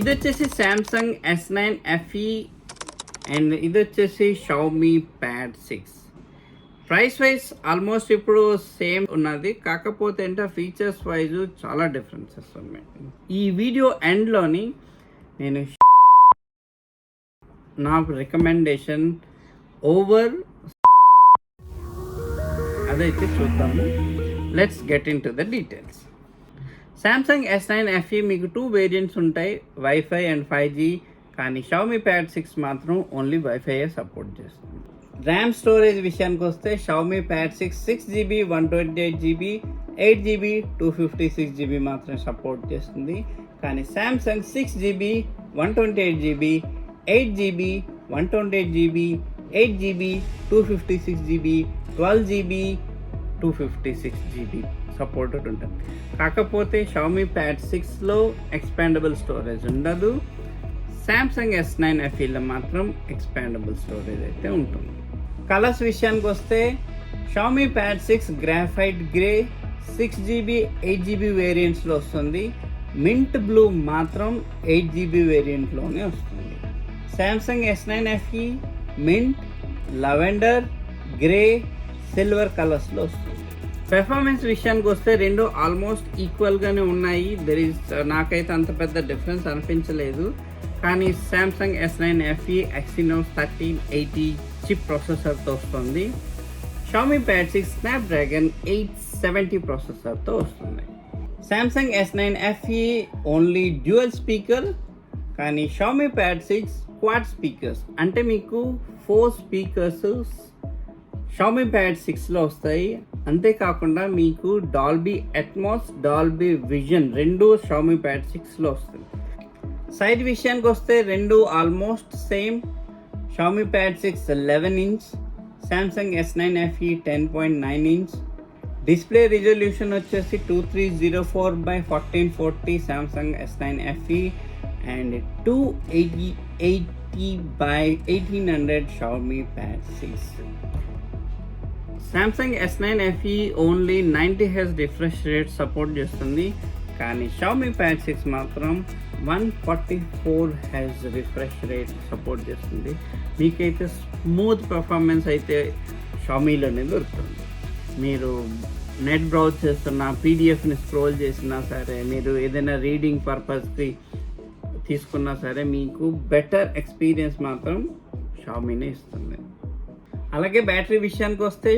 ఇది వచ్చేసి Samsung S nine FE and ఇది వచ్చేసి Xiaomi Pad six price wise almost ఇప్పుడు సేమ్ ఉన్నది. కాకపోతే ఏంటో ఫీచర్స్ వైజ్ చాలా డిఫరెన్సెస్ ఉన్నాయి. ఈ వీడియో ఎండ్లోని నేను నా రికమెండేషన్ ఓవర్ అదైతే చూద్దాము. Let's get into the details Samsung S nine FE మీకు టూ వేరియంట్స్ ఉంటాయి వైఫై అండ్ ఫైవ్ జీ కానీ షామీ ప్యాడ్ సిక్స్ మాత్రం ఓన్లీ వైఫైయే సపోర్ట్ చేస్తుంది ర్యామ్ స్టోరేజ్ విషయానికి వస్తే Xiaomi Pad six six GB one twenty eight GB eight GB two fifty six GB మాత్రమే support చేస్తుంది కానీ Samsung six GB one twenty eight GB eight GB one twenty eight GB eight GB two fifty six GB twelve GB two fifty six GB supported ఉంటుంది. కాకపోతే Xiaomi pad సిక్స్లో expandable storage ఉండదు. Samsung S nine ఎఫ్ఈలో మాత్రం expandable storage అయితే ఉంటుంది. Colours విషయానికి వస్తే Xiaomi Pad six graphite grey six GB eight GB వేరియంట్స్లో వస్తుంది. మింట్ బ్లూ మాత్రం ఎయిట్ జీబీ వేరియంట్లోనే వస్తుంది. Samsung S nine FE mint lavender grey silver కలర్స్లో వస్తుంది. పెర్ఫార్మెన్స్ విషయానికి వస్తే రెండు ఆల్మోస్ట్ ఈక్వల్గానే ఉన్నాయి. దెర్ ఈస్ uh, నాకైతే అంత పెద్ద డిఫరెన్స్ అనిపించలేదు. కానీ Samsung S nine FE Exynos thirteen eighty chip ప్రాసెసర్తో వస్తుంది. Xiaomi Pad six Snapdragon eight seventy ప్రాసెసర్తో వస్తుంది. Samsung S nine FE only dual speaker కానీ Xiaomi Pad six quad speakers అంటే మీకు ఫోర్ స్పీకర్స్ షామీ ప్యాడ్ సిక్స్లో వస్తాయి. అంతేకాకుండా మీకు డాల్బీ అట్మాస్ డాల్బీ విజన్ రెండు షామీ ప్యాడ్ సిక్స్లో వస్తుంది. సైడ్ విషయానికి వస్తే రెండు almost same Xiaomi Pad six eleven inch Samsung S nine FE ten point nine inch display resolution వచ్చేసి two three zero four by fourteen forty Samsung S nine FE and two eighty eighty by eighteen hundred Xiaomi Pad six Samsung S nine FE only ninety H refresh rate support చేస్తుంది. కానీ Xiaomi pad six మాత్రం one forty four H refresh rate support చేస్తుంది. మీకైతే smooth performance అయితే షామీలోనే దొరుకుతుంది. మీరు net browse చేస్తున్న పీడిఎఫ్ని scroll చేసినా సరే మీరు ఏదైనా రీడింగ్ పర్పస్కి తీసుకున్నా సరే మీకు బెటర్ ఎక్స్పీరియన్స్ మాత్రం షామీనే ఇస్తుంది. అలాగే బ్యాటరీ విషయానికి వస్తే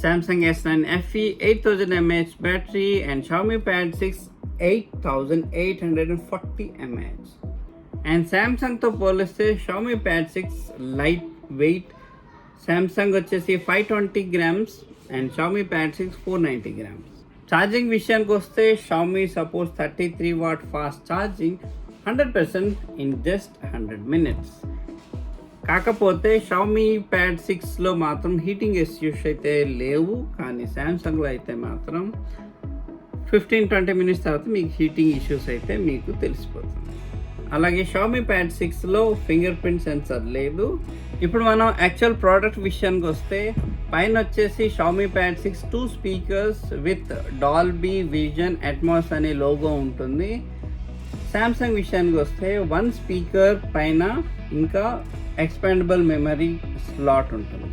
Samsung S nine FE eight thousand mAh battery and Xiaomi Pad six eight thousand eight hundred and forty mAh and శాంసంగ్తో పోలిస్తే Xiaomi Pad six light weight Samsung వచ్చేసి five twenty grams and Xiaomi Pad six four ninety grams charging విషయానికి వస్తే Xiaomi supports thirty three watt fast charging hundred percent in just hundred minutes కాకపోతే Xiaomi pad సిక్స్లో మాత్రం heating issues అయితే లేవు. కానీ శాంసంగ్లో అయితే మాత్రం ఫిఫ్టీన్ ట్వంటీ మినిట్స్ తర్వాత మీకు హీటింగ్ ఇష్యూస్ అయితే మీకు తెలిసిపోతుంది. అలాగే షామీ ప్యాడ్ సిక్స్లో ఫింగర్ ప్రింట్ సెన్సర్ లేదు. ఇప్పుడు మనం యాక్చువల్ ప్రోడక్ట్ విషయానికి వస్తే పైన వచ్చేసి Xiaomi Pad six two speakers with Dolby Vision Atmos అనే లోగో ఉంటుంది. శాంసంగ్ విషయానికి వస్తే వన్ స్పీకర్ పైన ఇంకా ఎక్స్పాండబుల్ మెమరీ స్లాట్ ఉంటుంది.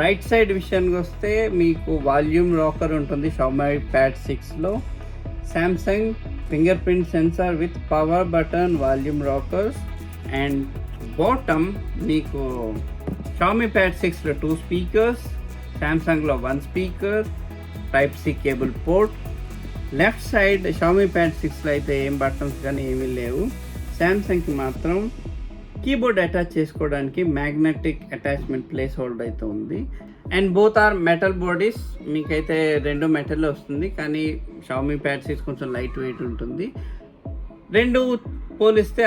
రైట్ సైడ్ విషయానికి వస్తే మీకు వాల్యూమ్ రాకర్ ఉంటుంది షామీ ప్యాడ్ సిక్స్లో Samsung finger print sensor with power button volume rockers and bottom మీకు షామీ ప్యాడ్ సిక్స్లో two speakers శాంసంగ్లో one speaker type C cable port left side Xiaomi Pad సిక్స్లో అయితే ఏం బటన్స్ కానీ ఏమీ లేవు. శాంసంగ్కి మాత్రం కీబోర్డ్ అటాచ్ చేసుకోవడానికి మ్యాగ్నెటిక్ అటాచ్మెంట్ ప్లేస్ హోల్డ్ అయితే ఉంది. And both are metal bodies మీకైతే రెండు మెటల్ వస్తుంది. కానీ షామీ ప్యాడ్ కొంచెం లైట్ వెయిట్ ఉంటుంది. రెండు పోలిస్తే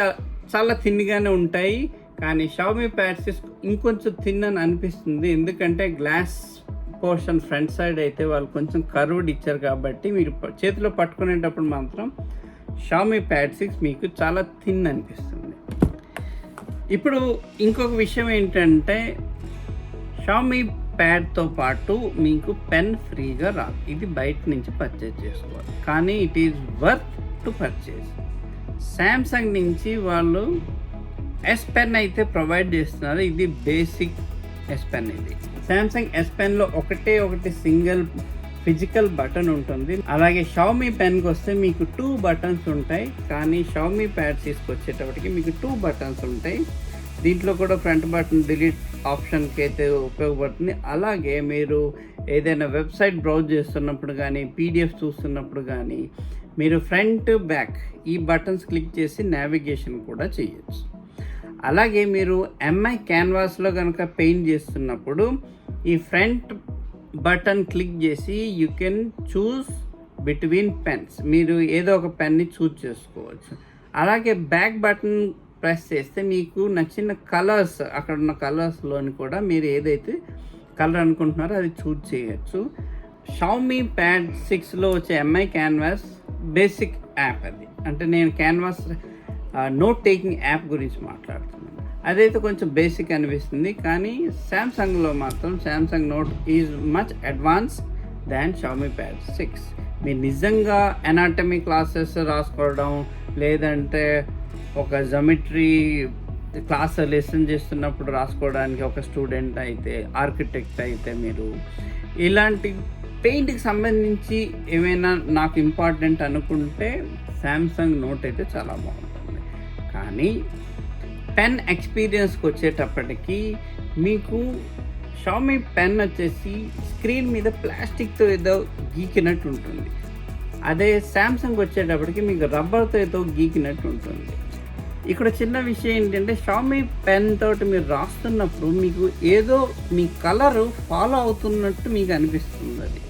చాలా థిన్గానే ఉంటాయి. కానీ షామీ ప్యాడ్ ఇంకొంచెం థిన్ అని అనిపిస్తుంది. ఎందుకంటే గ్లాస్ పోర్షన్ ఫ్రంట్ సైడ్ అయితే వాళ్ళు కొంచెం కర్వ్డ్ ఇచ్చారు కాబట్టి మీరు చేతిలో పట్టుకునేటప్పుడు మాత్రం షామీ ప్యాడ్ సిక్స్ మీకు చాలా థిన్ అనిపిస్తుంది. ఇప్పుడు ఇంకొక విషయం ఏంటంటే షామీ ప్యాడ్తో పాటు మీకు పెన్ ఫ్రీగా రాదు ఇది బయట నుంచి పర్చేజ్ చేసుకోవాలి. కానీ it is worth to purchase Samsung నుంచి వాళ్ళు ఎస్ పెన్ అయితే ప్రొవైడ్ చేస్తున్నారు. ఇది బేసిక్ ఎస్ పెన్ ఇది. శాంసంగ్ ఎస్ పెన్లో ఒకటే ఒకటి సింగిల్ ఫిజికల్ బటన్ ఉంటుంది. అలాగే షామీ పెన్కి వస్తే మీకు టూ బటన్స్ ఉంటాయి. కానీ షామీ ప్యాడ్ తీసుకొచ్చేటప్పటికి మీకు టూ బటన్స్ ఉంటాయి. దీంట్లో కూడా ఫ్రంట్ బటన్ డిలీట్ ఆప్షన్కి అయితే ఉపయోగపడుతుంది. అలాగే మీరు ఏదైనా వెబ్సైట్ బ్రౌజ్ చేస్తున్నప్పుడు కానీ పీడిఎఫ్ చూస్తున్నప్పుడు కానీ మీరు ఫ్రంట్ బ్యాక్ ఈ బటన్స్ క్లిక్ చేసి నావిగేషన్ కూడా చేయొచ్చు. అలాగే మీరు ఎంఐ క్యాన్వాస్లో కనుక పెయింట్ చేస్తున్నప్పుడు ఈ ఫ్రంట్ బటన్ క్లిక్ చేసి you can choose between pens. మీరు ఏదో ఒక పెన్ని చూస్ చేసుకోవచ్చు. అలాగే బ్యాక్ బటన్ ప్రెస్ చేస్తే మీకు నచ్చిన కలర్స్ అక్కడ ఉన్న కలర్స్లోని కూడా మీరు ఏదైతే కలర్ అనుకుంటున్నారో అది చూస్ చేయొచ్చు. షామీ ప్యాడ్ సిక్స్లో వచ్చే ఎంఐ క్యాన్వాస్ బేసిక్ యాప్ అది. అంటే నేను క్యాన్వాస్ నోట్ టేకింగ్ యాప్ గురించి మాట్లాడుతున్నాను అదైతే కొంచెం బేసిక్ అనిపిస్తుంది. కానీ శాంసంగ్లో మాత్రం Samsung note is much advance than Xiaomi Pad six మీరు నిజంగా అనాటమీ క్లాసెస్ రాసుకోవడం లేదంటే ఒక జమెట్రీ క్లాస్ లెసన్ చేస్తున్నప్పుడు రాసుకోవడానికి ఒక స్టూడెంట్ అయితే ఆర్కిటెక్ట్ అయితే మీరు ఇలాంటి పెయింట్కి సంబంధించి ఏమైనా నాకు ఇంపార్టెంట్ అనుకుంటే శాంసంగ్ నోట్ అయితే చాలా బాగుంటుంది. కానీ పెన్ ఎక్స్పీరియన్స్కి వచ్చేటప్పటికి మీకు షామీ పెన్ వచ్చేసి స్క్రీన్ మీద ప్లాస్టిక్తో ఏదో గీకినట్టు ఉంటుంది అదే శాంసంగ్ వచ్చేటప్పటికి మీకు రబ్బర్తో ఏదో గీకినట్టు ఉంటుంది ఇక్కడ చిన్న విషయం ఏంటంటే షామీ పెన్ తోటి మీరు రాస్తున్నప్పుడు మీకు ఏదో మీ కలరు ఫాలో అవుతున్నట్టు మీకు అనిపిస్తుంది అది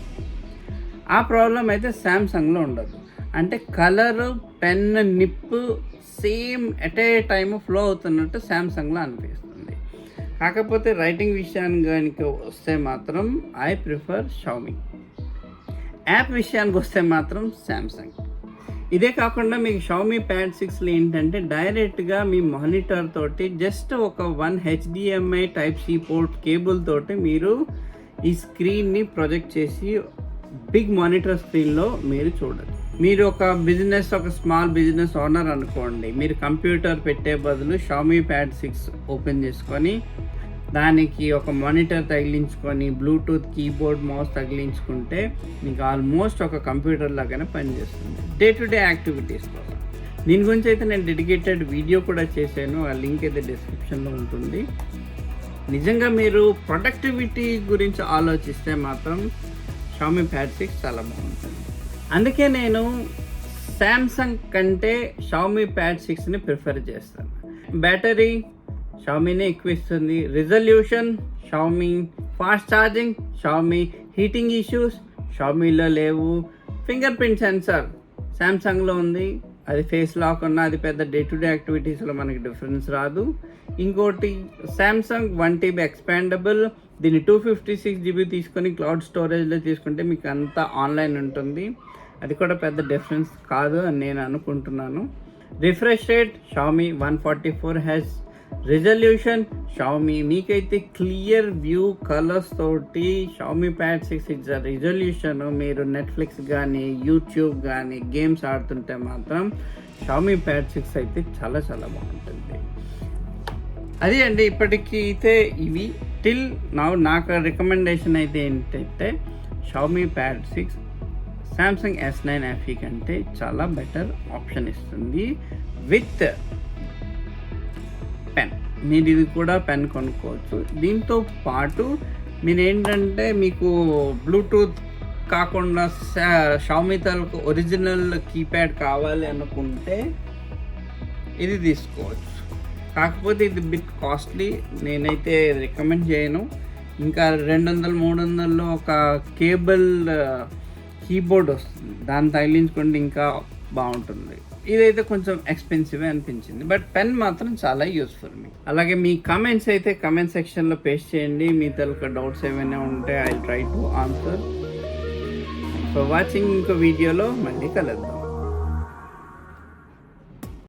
ఆ ప్రాబ్లం అయితే శాంసంగ్లో ఉండదు. అంటే కలరు పెన్ నిప్పు same at a time flow అవుతున్నట్టు శాంసంగ్లో అనిపిస్తుంది. కాకపోతే రైటింగ్ విషయానికి వస్తే మాత్రం ఐ ప్రిఫర్ షామీ. యాప్ విషయానికి వస్తే మాత్రం శాంసంగ్. ఇదే కాకుండా మీకు షామీ ప్యాడ్ సిక్స్లో ఏంటంటే డైరెక్ట్గా మీ మానిటర్ తోటి జస్ట్ ఒక one HDMI type C port cable తోటి మీరు ఈ స్క్రీన్ని ప్రొజెక్ట్ చేసి బిగ్ మానిటర్ స్క్రీన్లో మీరు చూడొచ్చు. మీరు ఒక బిజినెస్ ఒక స్మాల్ బిజినెస్ ఓనర్ అనుకోండి. మీరు కంప్యూటర్ పెట్టే బదులు షామీ ప్యాడ్ సిక్స్ ఓపెన్ చేసుకొని దానికి ఒక మానిటర్ తగిలించుకొని బ్లూటూత్ కీబోర్డ్ మౌస్ తగిలించుకుంటే మీకు ఆల్మోస్ట్ ఒక కంప్యూటర్ లాగానే పనిచేస్తుంది. డే టు డే యాక్టివిటీస్ కోసం. దీని గురించి అయితే నేను డెడికేటెడ్ వీడియో కూడా చేశాను. ఆ లింక్ అయితే డిస్క్రిప్షన్లో ఉంటుంది. నిజంగా మీరు ప్రొడక్టివిటీ గురించి ఆలోచిస్తే మాత్రం షామీ ప్యాడ్ సిక్స్ చాలా బాగుంటుంది. అందుకే నేను శాంసంగ్ కంటే షామీ ప్యాడ్ సిక్స్ని ప్రిఫర్ చేస్తాను. బ్యాటరీ షామీనే ఎక్కువ ఇస్తుంది. Resolution Xiaomi fast charging Xiaomi heating issues షామీలో లేవు. ఫింగర్ ప్రింట్ సెన్సార్ శాంసంగ్లో ఉంది. అది ఫేస్ లాక్ ఉన్న అది పెద్ద డే టు డే యాక్టివిటీస్లో మనకి డిఫరెన్స్ రాదు. ఇంకోటి శాంసంగ్ వన్ టీబీ ఎక్స్పాండబుల్ దీన్ని టూ ఫిఫ్టీ సిక్స్ జీబీ తీసుకొని క్లౌడ్ స్టోరేజ్లో తీసుకుంటే మీకు అంతా ఆన్లైన్ ఉంటుంది. అది కూడా పెద్ద డిఫరెన్స్ కాదు అని నేను అనుకుంటున్నాను. Refresh rate Xiaomi one forty four has resolution Xiaomi మీకైతే క్లియర్ వ్యూ కలర్స్ తోటి Xiaomi Pad six it's resolution మీరు నెట్ఫ్లిక్స్ కానీ యూట్యూబ్ కానీ గేమ్స్ ఆడుతుంటే మాత్రం షామీ ప్యాడ్ సిక్స్ అయితే చాలా చాలా బాగుంటుంది. అది అండి ఇప్పటికీ అయితే ఇవి. టిల్ నా నాకు రికమెండేషన్ అయితే ఏంటంటే Xiaomi Pad six Samsung S nine FE కంటే చాలా బెటర్ ఆప్షన్ ఇస్తుంది విత్ పెన్ మీరు ఇది కూడా పెన్ కొనుక్కోవచ్చు. దీంతో పాటు మీరు ఏంటంటే మీకు బ్లూటూత్ కాకుండా షామీ ఒరిజినల్ కీప్యాడ్ కావాలి అనుకుంటే ఇది తీసుకోవచ్చు. కాకపోతే ఇది బిట్ కాస్ట్లీ నేనైతే రికమెండ్ చేయను. ఇంకా రెండు వందలు మూడు వందల్లో ఒక కేబుల్ కీబోర్డ్ వస్తుంది. దాన్ని తగిలించుకుంటే ఇంకా బాగుంటుంది. ఇదైతే కొంచెం ఎక్స్పెన్సివ్ అనిపించింది. బట్ పెన్ మాత్రం చాలా యూస్ఫుల్ మీకు అలాగే మీ కమెంట్స్ అయితే కమెంట్ సెక్షన్లో పేస్ట్ చేయండి. మీ తలక డౌట్స్ ఏమైనా ఉంటే I try to answer for watching ఇంకో వీడియోలో మళ్ళీ కలుద్దాం.